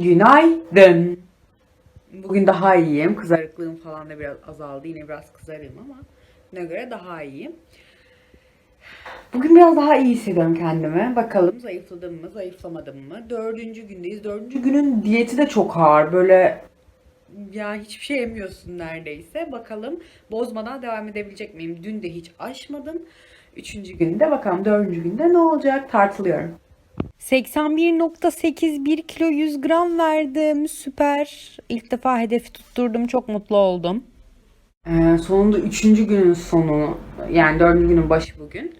Günaydın. Bugün daha iyiyim. Kızarıklığım falan da biraz azaldı. Yine biraz kızarım ama bugüne göre daha iyiyim. Bugün biraz daha iyi hissediyorum kendimi. Bakalım zayıfladım mı, zayıflamadım mı? Dördüncü gündeyiz. Dördüncü günün diyeti de çok ağır. Böyle yani hiçbir şey yemiyorsun neredeyse. Bakalım bozmadan devam edebilecek miyim? Dün de hiç aşmadım. Üçüncü günde bakalım dördüncü günde ne olacak tartılıyorum. 81.81 kilo 100 gram verdim. Süper. İlk defa hedefi tutturdum. Çok mutlu oldum. Ee, sonunda üçüncü günün sonu yani dördüncü günün başı bugün.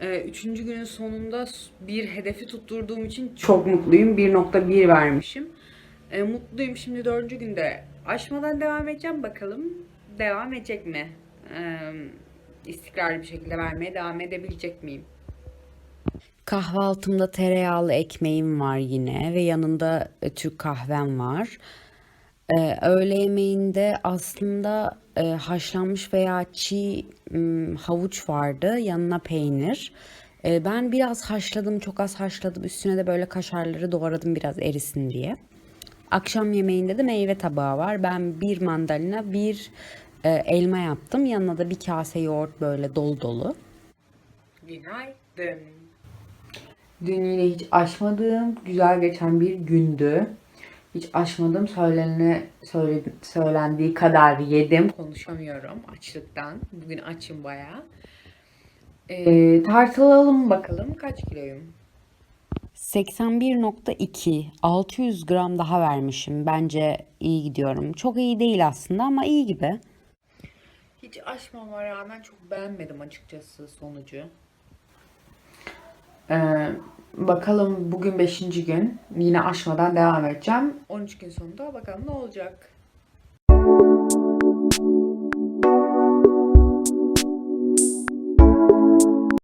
Ee, üçüncü günün sonunda bir hedefi tutturduğum için çok mutluyum. 1.1 vermişim. Ee, mutluyum. Şimdi dördüncü günde aşmadan devam edeceğim. Bakalım devam edecek mi? Ee, istikrarlı bir şekilde vermeye devam edebilecek miyim? Kahvaltımda tereyağlı ekmeğim var yine ve yanında e, Türk kahvem var. Ee, öğle yemeğinde aslında e, haşlanmış veya çiğ m, havuç vardı. Yanına peynir. Ee, ben biraz haşladım, çok az haşladım. Üstüne de böyle kaşarları doğradım biraz erisin diye. Akşam yemeğinde de meyve tabağı var. Ben bir mandalina, bir e, elma yaptım. Yanına da bir kase yoğurt böyle dolu dolu. Günaydın. Dün yine hiç aşmadığım, güzel geçen bir gündü. Hiç aşmadım. Söylenene, söyle, söylendiği kadar yedim. Konuşamıyorum açlıktan. Bugün açım bayağı. Ee, tartılalım bakalım kaç kiloyum. 81.2 600 gram daha vermişim. Bence iyi gidiyorum. Çok iyi değil aslında ama iyi gibi. Hiç aşmama rağmen çok beğenmedim açıkçası sonucu. Ee, bakalım bugün 5. gün. Yine aşmadan devam edeceğim. 13 gün sonunda bakalım ne olacak.